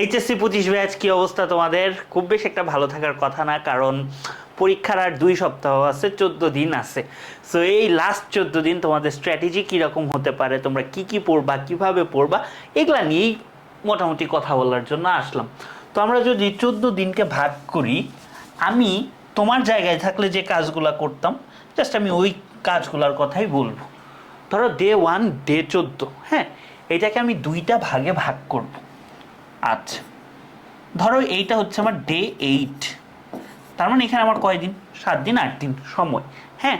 HSC পঁচিশ batch কি অবস্থা তোমাদের? খুব বেশি একটা ভালো থাকার কথা না, কারণ পরীক্ষার আর দুই সপ্তাহ আছে, চোদ্দ দিন আছে। সো এই লাস্ট চোদ্দ দিন তোমাদের স্ট্র্যাটেজি কীরকম হতে পারে, তোমরা কি কি পড়বা, কীভাবে পড়বা, এগুলা নিয়েই মোটামুটি কথা বলার জন্য আসলাম। তো আমরা যদি চোদ্দ দিনকে ভাগ করি, আমি তোমার জায়গায় থাকলে যে কাজগুলো করতাম জাস্ট আমি ওই কাজগুলোর কথাই বলব। ধরো ডে ওয়ান ডে চোদ্দ হ্যাঁ? এটাকে আমি দুইটা ভাগে ভাগ করব। আচ্ছা ধরো এইটা হচ্ছে আমার ডে এইট তার মানে এখানে আমার কয়দিন সাত দিন, আট দিন সময়। হ্যাঁ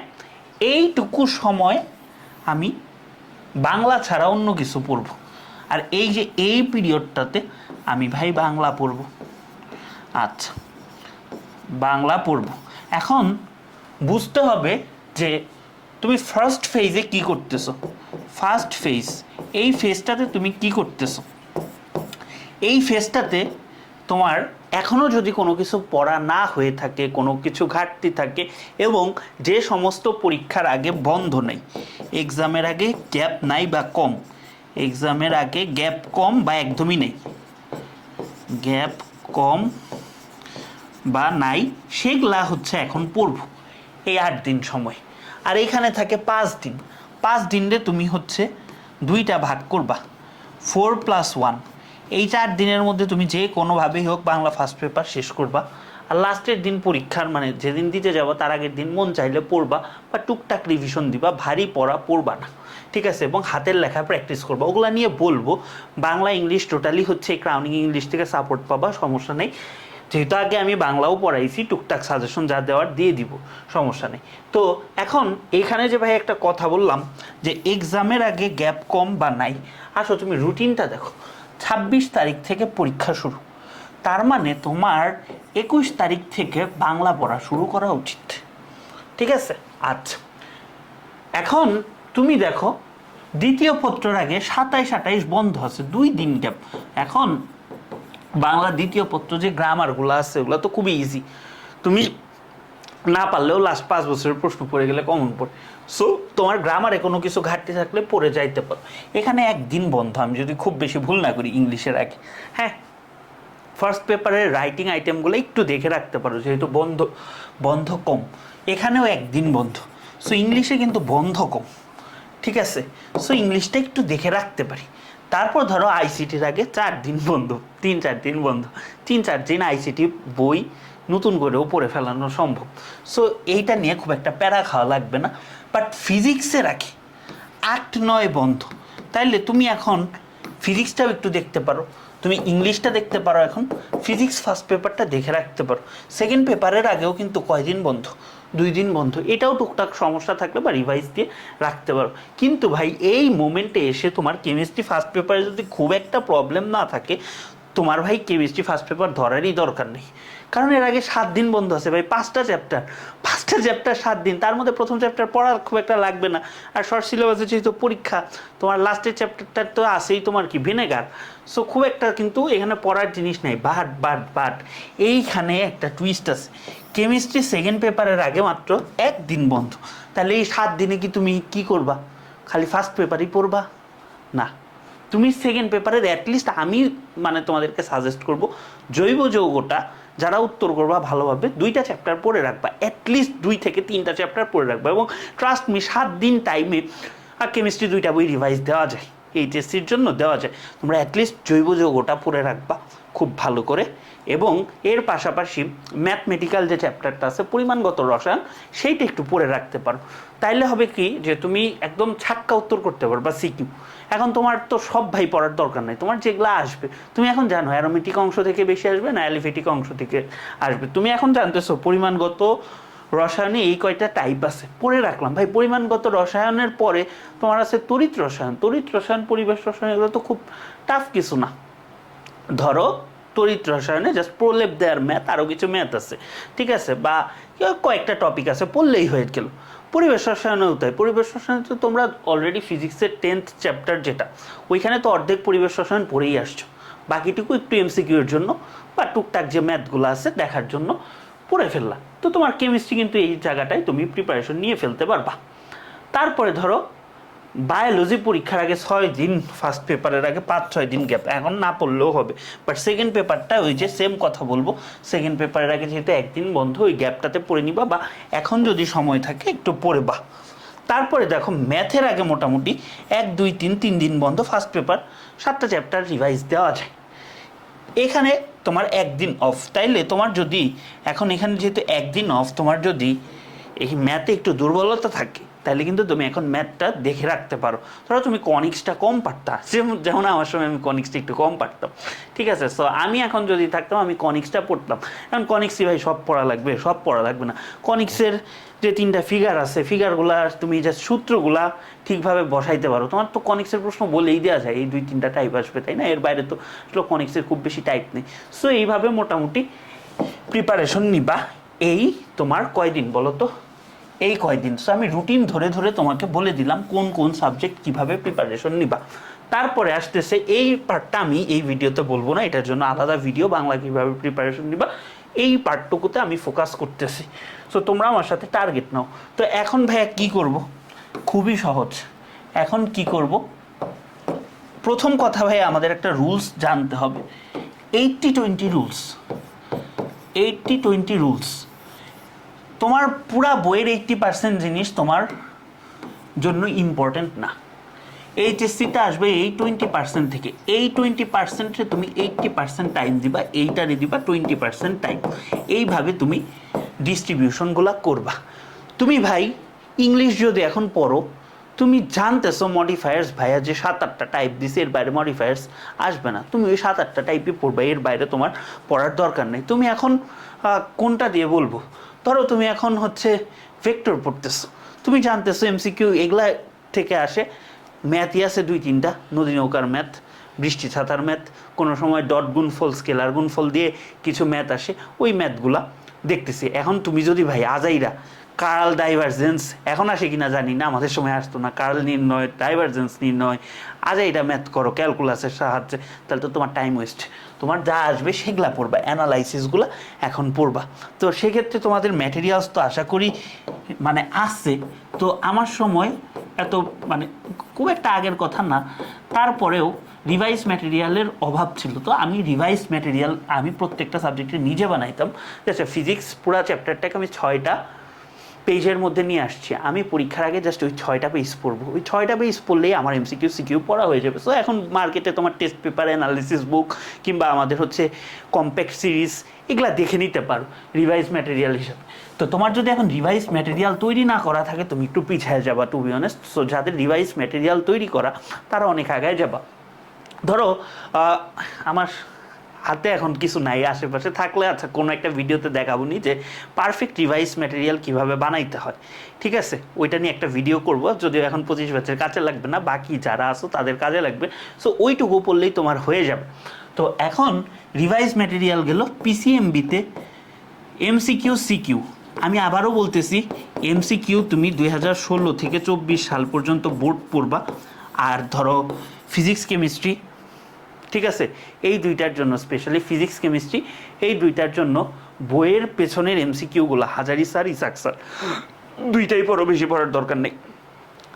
এইটুকু সময় আমি বাংলা ছাড়া অন্য কিছু পড়ব। আর এই যে এই পিরিয়ডটাতে আমি ভাই বাংলা পড়ব। আচ্ছা বাংলা পড়ব। এখন বুঝতে হবে যে তুমি ফার্স্ট ফেজে কি করতেছো? ফার্স্ট ফেজ এই ফেজটাতে তুমি কি করতেছো? এই ফেজটাতে তোমার এখনও যদি কোনো কিছু পড়া না হয়ে থাকে, কোনো কিছু ঘাটতি থাকে এবং যে সমস্ত পরীক্ষার আগে বন্ধ নেই, এক্সামের আগে গ্যাপ নাই বা কম, এক্সামের আগে গ্যাপ কম বা একদমই নেই, গ্যাপ কম বা নাই, সেগুলা হচ্ছে এখন পড়ব এই আট দিন সময়। আর এখানে থাকে পাঁচ দিন, পাঁচ দিনে তুমি হচ্ছে দুইটা ভাগ করবা ফোর প্লাস ওয়ান এই চার দিনের মধ্যে তুমি যে কোনোভাবেই হোক বাংলা ফার্স্ট পেপার শেষ করবা। আর লাস্টের দিন পরীক্ষার মানে যেদিন দিতে যাব, তার আগের দিন মন চাইলে পড়বা বা টুকটাক রিভিশন দিবা, ভারী পড়া পড়বা না। ঠিক আছে? এবং হাতের লেখা প্র্যাকটিস করবা। ওগুলো নিয়ে বলব, বাংলা, ইংলিশ টোটালি হচ্ছে ক্রাউনিং ইংলিশ থেকে সাপোর্ট পাবা, সমস্যা নেই। যেহেতু আগে আমি বাংলাও পড়াইছি, টুকটাক সাজেশন যা দেওয়ার দিয়ে দিব, সমস্যা নেই। তো এখন এখানে যে ভাই একটা কথা বললাম, যে এক্সামের আগে গ্যাপ কম বা নাই? আসো তুমি রুটিনটা দেখো। ছাব্বিশ তারিখ থেকে পরীক্ষা শুরু। তার মানে তোমার একুশ তারিখ থেকে বাংলা পড়া শুরু করা উচিত। ঠিক আছে? আচ্ছা। এখন তুমি দেখো, দ্বিতীয় পত্রের আগে সাতাইশ আটাইশ বন্ধ আছে, দুই দিন গ্যাপ এখন বাংলা দ্বিতীয় পত্র যে গ্রামারগুলো আছে, ওগুলো তো খুবই ইজি তুমি না পারলেও লাস্ট পাঁচ বছরের প্রশ্ন পড়ে গেলে কমন পড়ে। সো তোমার গ্রামারে কোনো কিছু ঘাটতি থাকলে পড়ে যাইতে পারো। এখানে একদিন বন্ধ, আমি যদি খুব বেশি ভুল না করি ইংলিশের আগে। হ্যাঁ ফার্স্ট পেপারের রাইটিং আইটেমগুলো একটু দেখে রাখতে পারো, যেহেতু বন্ধ বন্ধ কম। এখানেও একদিন বন্ধ। সো ইংলিশে কিন্তু বন্ধ কম। ঠিক আছে? সো ইংলিশটা একটু দেখে রাখতে পারি। তারপর ধরো আইসিটির আগে চার দিন বন্ধ, তিন চার দিন বন্ধ। তিন চার দিন আইসিটি বই নতুন করেও পড়ে ফেলানো সম্ভব। সো এইটা নিয়ে খুব একটা প্যারা খাওয়া লাগবে না। বাট ফিজিক্সে রাখি আট নয় বন্ধ। তাইলে তুমি এখন ফিজিক্সটাও একটু দেখতে পারো। তুমি ইংলিশটা দেখতে পারো এখন। ফিজিক্স ফার্স্ট পেপারটা দেখে রাখতে পারো। সেকেন্ড পেপারের আগেও কিন্তু কয়দিন বন্ধ? দুই দিন বন্ধ। এটাও টুকটাক সমস্যা থাকলে বা রিভাইজ দিয়ে রাখতে পারো। কিন্তু ভাই, এই মোমেন্টে এসে তোমার কেমিস্ট্রি ফার্স্ট পেপারে যদি খুব একটা প্রবলেম না থাকে তোমার ভাই কেমিস্ট্রি ফার্স্ট পেপার ধরারই দরকার নেই। কারণ এর আগে সাত দিন বন্ধ আছে ভাই, পাঁচটা চ্যাপ্টার পাঁচটা চ্যাপ্টার সাত দিন, তার মধ্যে প্রথম চ্যাপ্টার পড়ার খুব একটা লাগবে না। আর শর্ট সিলেবাসে যেহেতু পরীক্ষা, তোমার লাস্টের চ্যাপ্টারটা তো আসেই তোমার কি ভিনেগার সো খুব একটা কিন্তু এখানে পড়ার জিনিস নেই। বাট বাট বাট এইখানে একটা টুইস্ট আছে। কেমিস্ট্রি সেকেন্ড পেপারের আগে মাত্র একদিন বন্ধ। তাহলে এই সাত দিনে কি তুমি কি করবা? খালি ফার্স্ট পেপারই পড়বা? না। তুমি সেকেন্ড পেপারের অ্যাটলিস্ট আমি মানে তোমাদেরকে সাজেস্ট করব জৈব যৌগটা যারা উত্তর করবা ভালোভাবে দুইটা চ্যাপ্টার পড়ে রাখবা অ্যাটলিস্ট দুই থেকে তিনটা চ্যাপ্টার পড়ে রাখবা এবং ট্রাস্ট মি সাত দিন টাইমে আর কেমিস্ট্রি দুইটা বই রিভাইজ দেওয়া যায় এইচএসসির জন্য দেওয়া যায়। তোমরা অ্যাটলিস্ট জৈব যৌগটা পড়ে রাখবা খুব ভালো করে এবং এর পাশাপাশি ম্যাথমেটিক্যাল যে চ্যাপ্টারটা আছে, পরিমাণগত রসায়ন সেইটা একটু পড়ে রাখতে পারো। তাইলে হবে কি যে তুমি একদম ছাক্কা উত্তর করতে পারবা সিকিউ এখন তোমার তো সব ভাই পড়ার দরকার নাই। তোমার যেগুলো আসবে, তুমি এখন জানো অ্যারোমেটিক অংশ থেকে বেশি আসবে না অ্যালিফেটিক অংশ থেকে আসবে? তুমি এখন জানতেছো, পরিমাণগত রসায়নে এই কয়টা টাইপ আছে। পড়ে রাখলাম। ভাই, পরিমাণগত রসায়নের পরে তোমার আছে তড়িৎ রসায়ন। তড়িৎ রসায়ন, পরিবেশ রসায়ন এগুলো তো খুব টাফ কিছু না। ধরো, তড়িৎ রসায়নে জাস্ট প্রলেপ দেওয়ার ম্যাথ আরও কিছু ম্যাথ আছে। ঠিক আছে? বা কয়েকটা টপিক আছে, পড়লেই হয়ে গেল। পরিবেশ রসায়নেও তাই। পরিবেশ রসায়নে তো তোমরা অলরেডি ফিজিক্সের টেন্থ চ্যাপ্টার যেটা, ওইখানে তো অর্ধেক পরিবেশ রসায়ন পড়েই আসছো। বাকিটুকু একটু এমসিকিউর জন্য বা টুকটাক যে ম্যাথগুলো আছে দেখার জন্য পড়ে ফেললা। তো তোমার কেমিস্ট্রি কিন্তু এই জায়গাটায় তুমি প্রিপারেশন নিয়ে ফেলতে পারবা। তারপরে ধরো বায়োলজি পরীক্ষার আগে ছয় দিন ফার্স্ট পেপারের আগে পাঁচ, ছয় দিন গ্যাপ এখন না পড়লেও হবে। বাট সেকেন্ড পেপারটা ওই যে সেম কথা বলব। সেকেন্ড পেপারের আগে যেহেতু একদিন বন্ধ, ওই গ্যাপটাতে পড়ে নিবা বা এখন যদি সময় থাকে একটু পড়ে বা। তারপরে দেখো ম্যাথের আগে মোটামুটি এক, দুই, তিন তিন দিন বন্ধ ফার্স্ট পেপার সাতটা চ্যাপ্টার রিভাইজ দেওয়া যায়। এখানে তোমার একদিন অফ তাইলে তোমার যদি, এখন এখানে যেহেতু একদিন অফ তোমার যদি এই ম্যাথে একটু দুর্বলতা থাকে তাহলে কিন্তু তুমি এখন ম্যাথটা দেখে রাখতে পারো। ধরো তুমি কনিক্সটা কম পারতা। যেমন আমার সময় আমি কনিক্সটা একটু কম পারতাম। ঠিক আছে? সো আমি এখন যদি থাকতাম, আমি কনিক্সটা পড়তাম। এখন কনিক্সই ভাই সব পড়া লাগবে, সব পড়া লাগবে না। কনিক্সের যে তিনটা ফিগার আছে ফিগারগুলা তুমি যে সূত্রগুলা ঠিকভাবে বসাইতে পারো। তোমার তো কনিক্সের প্রশ্ন বলেই দেওয়া যায়। এই দুই, তিনটা টাইপ আসবে, তাই না? এর বাইরে তো আসলে কনিক্সের খুব বেশি টাইপ নেই। সো এইভাবে মোটামুটি প্রিপারেশন নিবা। এই তোমার কয়দিন বলো তো? এই কয়দিন। সো আমি রুটিন ধরে ধরে তোমাকে বলে দিলাম কোন কোন সাবজেক্ট কীভাবে প্রিপারেশন নিবা। তারপরে আসতেছে এই পার্টটা আমি এই ভিডিওতে বলব না, এটার জন্য আলাদা ভিডিও বাংলা কীভাবে প্রিপারেশন নিবা, এই পার্টটুকুতে আমি ফোকাস করতেছি। সো তোমরা আমার সাথে টার্গেট নাও। তো এখন ভাইয়া কি করব? খুবই সহজ। এখন কি করব? প্রথম কথা ভাই আমাদের একটা রুলস জানতে হবে। Eighty twenty rules eighty twenty rules তোমার পুরা বইয়ের এইটটি পার্সেন্ট জিনিস তোমার জন্য ইম্পর্টেন্ট না। এইচএসসিটা আসবে এই টোয়েন্টি পার্সেন্ট থেকে। এই টোয়েন্টি পার্সেন্টে তুমি এইটটি পার্সেন্ট টাইম দিবা এইটারে দিবা টোয়েন্টি পার্সেন্ট টাইম এইভাবে তুমি ডিস্ট্রিবিউশনগুলো করবা। তুমি ভাই ইংলিশ যদি এখন পড়ো, তুমি জানতেছো মডিফায়ার্স ভাইয়া যে সাত আটটা টাইপ দিছে, এর বাইরে মডিফায়ার্স আসবে না। তুমি ওই সাত আটটা টাইপই পড়বে, এর বাইরে তোমার পড়ার দরকার নেই। তুমি এখন কোনটা দিয়ে বলব? ধরো তুমি এখন হচ্ছে ভেক্টর পড়তেছো। তুমি জানতেছো এমসিকিউ এগুলা থেকে আসে। ম্যাথই আছে দুই তিনটা, নদী নৌকার ম্যাথ বৃষ্টি ছাতার ম্যাথ কোনো সময় ডট গুণফল স্কেলার গুণফল দিয়ে কিছু ম্যাথ আসে, ওই ম্যাথগুলা দেখতেছি। এখন তুমি যদি ভাই আজাইরা কার্ল ডাইভারজেন্স এখন আসে কিনা জানি না, আমাদের সময় আসতো না। কার্ল নির্ণয় ডাইভারজেন্স নির্ণয় আজ এটা ম্যাথ করো ক্যালকুলাসের সাহায্যে, তাহলে তো তোমার টাইম ওয়েস্ট তোমার যা আসবে সেগুলা পড়বা অ্যানালাইসিসগুলো এখন পড়বা। তো সেক্ষেত্রে তোমাদের ম্যাটেরিয়ালস তো আশা করি মানে আসছে তো আমার সময় এত মানে খুব একটা আগের কথা না, তারপরেও রিভাইস ম্যাটেরিয়ালের অভাব ছিল। তো আমি রিভাইস ম্যাটেরিয়াল আমি প্রত্যেকটা সাবজেক্টে নিজে বানাইতাম। ফিজিক্স পুরো চ্যাপ্টারটাকে আমি ছয়টা পেজের মধ্যে নিয়ে আসছি। আমি পরীক্ষার আগে জাস্ট ওই ছয়টা পেজ পড়ব। ওই ছয়টা পেজ পড়লেই আমার এমসিকিউ সিকিউ পড়া হয়ে যাবে। সো এখন মার্কেটে তোমার টেস্ট পেপার অ্যানালিসিস বুক কিংবা আমাদের হচ্ছে কম্প্যাক্ট সিরিজ এগুলা দেখে নিতে পারো রিভাইস ম্যাটেরিয়াল হিসাবে। তো তোমার যদি এখন রিভাইস ম্যাটেরিয়াল তৈরি না করা থাকে, তুমি একটু পিছিয়ে যাবা টু বি অনেস্ট সো যাদের রিভাইস ম্যাটেরিয়াল তৈরি করা, তারা অনেক আগায় যাবা। ধরো আমার হাতে এখন কিছু নাই আশেপাশে। থাকলে আচ্ছা কোনো একটা ভিডিওতে দেখাবো নি যে পারফেক্ট রিভাইস ম্যাটেরিয়াল কীভাবে বানাইতে হয়। ঠিক আছে? ওইটা নিয়ে একটা ভিডিও করব, যদিও এখন পঁচিশ বছরের কাজে লাগবে না, বাকি যারা আসো তাদের কাজে লাগবে। সো ওইটুকু পড়লেই তোমার হয়ে যাবে। তো এখন রিভাইস ম্যাটেরিয়াল গেল পিসিএমবিতে এমসিকিউ সিকিউ আমি আবারও বলতেছি এমসিকিউ তুমি দুই হাজার ষোলো থেকে চব্বিশ সাল পর্যন্ত বোর্ড পড়বা। আর ধরো ফিজিক্স কেমিস্ট্রি ঠিক আছে? এই দুইটার জন্য স্পেশালি ফিজিক্স কেমিস্ট্রি এই দুইটার জন্য বইয়ের পেছনের এমসিকিউগুলো হাজারি স্যার, ইসাক স্যার, দুইটাই পড়ো, বেশি পড়ার দরকার নেই।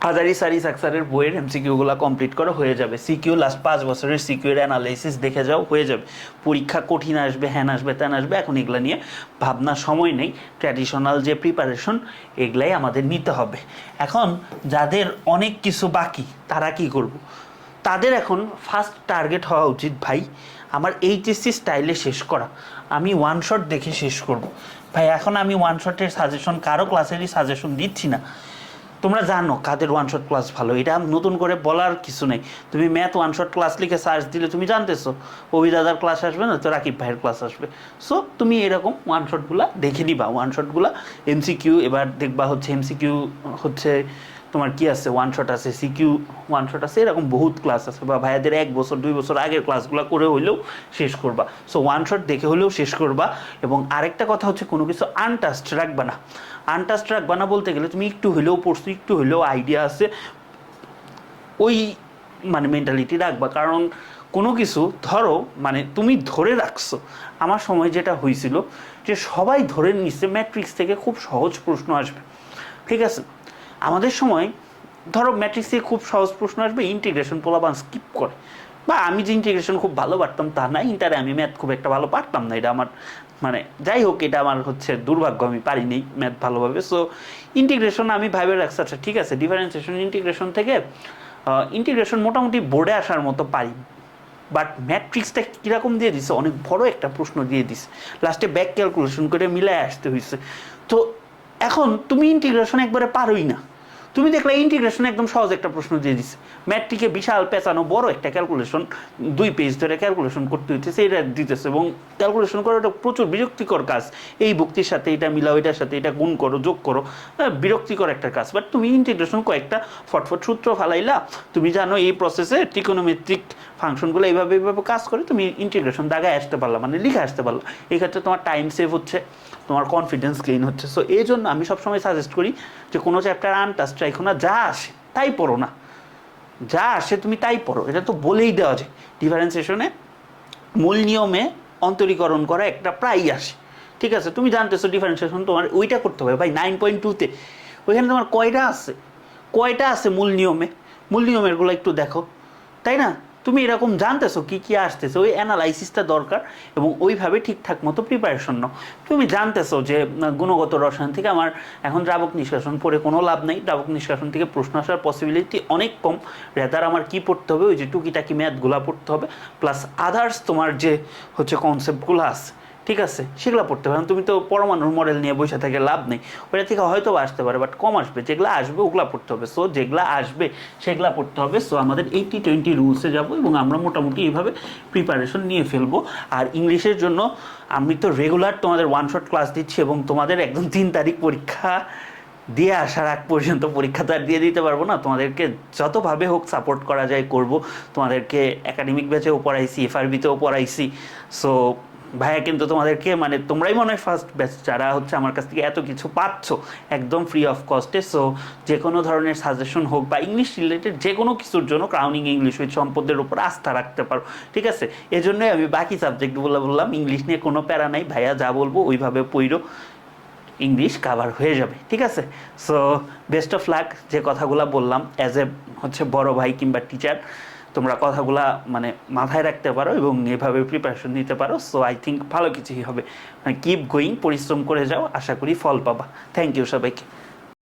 হাজারি সারি সাকসারের বইয়ের এমসিকিউগুলো কমপ্লিট করা, হয়ে যাবে। সিকিউ লাস্ট পাঁচ বছরের সিকিউর অ্যানালাইসিস দেখে যাও, হয়ে যাবে। পরীক্ষা কঠিন আসবে, হ্যান আসবে, ত্যান আসবে, এখন এগুলো নিয়ে ভাবনার সময় নেই। ট্র্যাডিশনাল যে প্রিপারেশন এগুলাই আমাদের নিতে হবে। এখন যাদের অনেক কিছু বাকি, তারা কি করব? তাদের এখন ফার্স্ট টার্গেট হওয়া উচিত ভাই, আমার এইচএসসি স্টাইলে শেষ করা। আমি ওয়ান শট দেখে শেষ করব। ভাই, এখন আমি ওয়ান শটের সাজেশন কারও ক্লাসেরই সাজেশন দিচ্ছি না। তোমরা জানো কাদের ওয়ান শট ক্লাস ভালো। এটা নতুন করে বলার কিছু নেই। তুমি ম্যাথ ওয়ান শট ক্লাস লিখে সার্চ দিলে তুমি জানতেছো, অভি দাদার ক্লাস আসবে না তো রাকিব ভাইয়ের ক্লাস আসবে। সো তুমি এরকম ওয়ান শটগুলা দেখে নিবা। ওয়ান শটগুলা এমসিকিউ এবার দেখবা হচ্ছে এমসিকিউ হচ্ছে তোমার কি আছে? ওয়ান শট আছে সিকিউ ওয়ান শট আছে, এরকম বহুত ক্লাস আছে। বা ভাইয়াদের এক বছর, দুই বছর আগের ক্লাসগুলো করে হইলেও শেষ করবা। সো ওয়ান শট দেখে হলেও শেষ করবা। এবং আরেকটা কথা হচ্ছে, কোনো কিছু আনটাস্ট রাখবা না। আনটাস্ট রাখবা না বলতে গেলে তুমি একটু হলেও পড়ছো, একটু হলেও আইডিয়া আছে। ওই মানে মেন্টালিটি রাখবা। কারণ কোনো কিছু, ধরো মানে তুমি ধরে রাখছো। আমার সময় যেটা হয়েছিল যে সবাই ধরে নিচ্ছে ম্যাট্রিক্স থেকে খুব সহজ প্রশ্ন আসবে। ঠিক আছে? আমাদের সময়, ধরো ম্যাট্রিক্সে খুব সহজ প্রশ্ন আসবে ইন্টিগ্রেশন পোলাবান স্কিপ করে। বা আমি যে ইন্টিগ্রেশন খুব ভালো পারতাম, তা না ইন্টারে আমি ম্যাথ খুব একটা ভালো পারতাম না, এটা আমার মানে যাই হোক, এটা আমার হচ্ছে দুর্ভাগ্য, আমি পারিনি ম্যাথ ভালোভাবে। সো ইন্টিগ্রেশন আমি ভাবে রাখছি আচ্ছা ঠিক আছে ডিফারেন্সিয়েশন ইন্টিগ্রেশন থেকে ইন্টিগ্রেশন মোটামুটি বোর্ডে আসার মতো পারি। বাট ম্যাট্রিক্সটা কীরকম দিয়ে দিছে? অনেক বড় একটা প্রশ্ন দিয়ে দিছে। লাস্টে ব্যাক ক্যালকুলেশন করে মিলায় আসতে হয়েছে তো, এখন তুমি ইন্টিগ্রেশন একবারে পারোই না। তুমি দেখলে ইন্টিগ্রেশন একদম সহজ একটা প্রশ্ন দিয়ে দিছে। ম্যাট্রিকে বিশাল পেঁচানো বড় একটা ক্যালকুলেশন দুই পেজ ধরে ক্যালকুলেশন করতে হইতেছে এটা দিতেছে এবং ক্যালকুলেশন করাটা প্রচুর বিরক্তিকর কাজ। এই ভক্তির সাথে এটা মিলাও এটার সাথে এটা গুণ করো যোগ করো হ্যাঁ, বিরক্তিকর একটা কাজ। বাট তুমি ইন্টিগ্রেশন কয়েকটা ফটফট সূত্র ফালাইলা তুমি জানো এই প্রসেসে ট্রিকোনোমেট্রিক ফাংশনগুলো এইভাবে এইভাবে কাজ করে তুমি ইন্টিগ্রেশন দাগায় আসতে পারলা মানে লিখে আসতে পারলা। এই ক্ষেত্রে তোমার টাইম সেভ হচ্ছে। তোমার কনফিডেন্স গেইন হচ্ছে। সো এই জন্য আমি সবসময় সাজেস্ট করি যে কোনো চ্যাপ্টার আনটাচ রাখো না। যা আসে, তাই পড়ো না। যা আসে, তুমি তাই পড়ো। এটা তো বলেই দেওয়া যায়। ডিফারেন্সিয়েশনে মূল নিয়মে অন্তরীকরণ করা একটা প্রায়ই আসে। ঠিক আছে? তুমি জানতেছো ডিফারেন্সিয়েশন তোমার ওইটা করতে হবে। ভাই নাইন পয়েন্ট টুতে ওইখানে তোমার কয়টা আছে? কয়টা আছে মূল নিয়মে? মূল নিয়মেরগুলো একটু দেখো। তাই না? তুমি এরকম জানতেছো কি কি আসতেছে, ওই অ্যানালাইসিসটা দরকার এবং ওইভাবে ঠিকঠাক মতো প্রিপারেশন নাও। তুমি জানতেছো যে গুণগত রসায়ন থেকে আমার এখন দ্রাবক নিষ্কাশন পড়ে কোনো লাভ নেই। দ্রাবক নিষ্কাশন থেকে প্রশ্ন আসার পসিবিলিটি অনেক কম। রেদার আমার কি পড়তে হবে? ওই যে টুকিটাকি ম্যাথগুলো পড়তে হবে। প্লাস আদার্স তোমার যে হচ্ছে কনসেপ্টগুলো আছে ঠিক আছে, সেগুলো পড়তে পারেন তুমি তো পরমাণুর মডেল নিয়ে বসে থেকে লাভ নেই। ওটা থেকে হয়তো আসতে পারে বাট কম আসবে। যেগুলো আসবে, ওগুলো পড়তে হবে। সো যেগুলো আসবে, সেগুলো পড়তে হবে। সো আমাদের এইটি টোয়েন্টি রুলসে যাব এবং আমরা মোটামুটি এইভাবে প্রিপারেশন নিয়ে ফেলব। আর ইংলিশের জন্য আমি তো রেগুলার তোমাদের ওয়ান শট ক্লাস দিচ্ছি এবং তোমাদের একদম তিন তারিখ পরীক্ষা দিয়ে আসার আগ পর্যন্ত পরীক্ষা তো আর দিয়ে দিতে পারব না। তোমাদেরকে যতভাবে হোক সাপোর্ট করা যায় করব। তোমাদেরকে একাডেমিক ব্যাচেও পড়াইছি এফআরবিতেও পড়াইছি। সো ভাইয়া, কিন্তু তোমাদেরকে মানে তোমরাই মনে হয় ফার্স্ট ব্যাচ যারা হচ্ছে আমার কাছ থেকে এত কিছু পাচ্ছ, একদম ফ্রি অফ কস্টে সো যে কোনো ধরনের সাজেশন হোক বা ইংলিশ রিলেটেড যে কোনো কিছুর জন্য ক্রাউনিং ইংলিশ উইথ সম্পদের উপর আস্থা রাখতে পারো, ঠিক আছে? এজন্যই আমি বাকি সাবজেক্টগুলো বললাম ইংলিশ নিয়ে কোনো প্যারা নাই, ভাইয়া যা বলব ওইভাবে পইরো ইংলিশ কাভার হয়ে যাবে, ঠিক আছে? সো বেস্ট অফ লাক যে কথাগুলো বললাম অ্যাজ এ হচ্ছে বড় ভাই কিংবা টিচার তোমরা কথাগুলা মানে মাথায় রাখতে পারো এবং এভাবে প্রিপারেশন নিতে পারো। সো আই থিঙ্ক ভালো কিছুই হবে। মানে কিপ গোয়িং পরিশ্রম করে যাও, আশা করি ফল পাবা। থ্যাংক ইউ সবাইকে।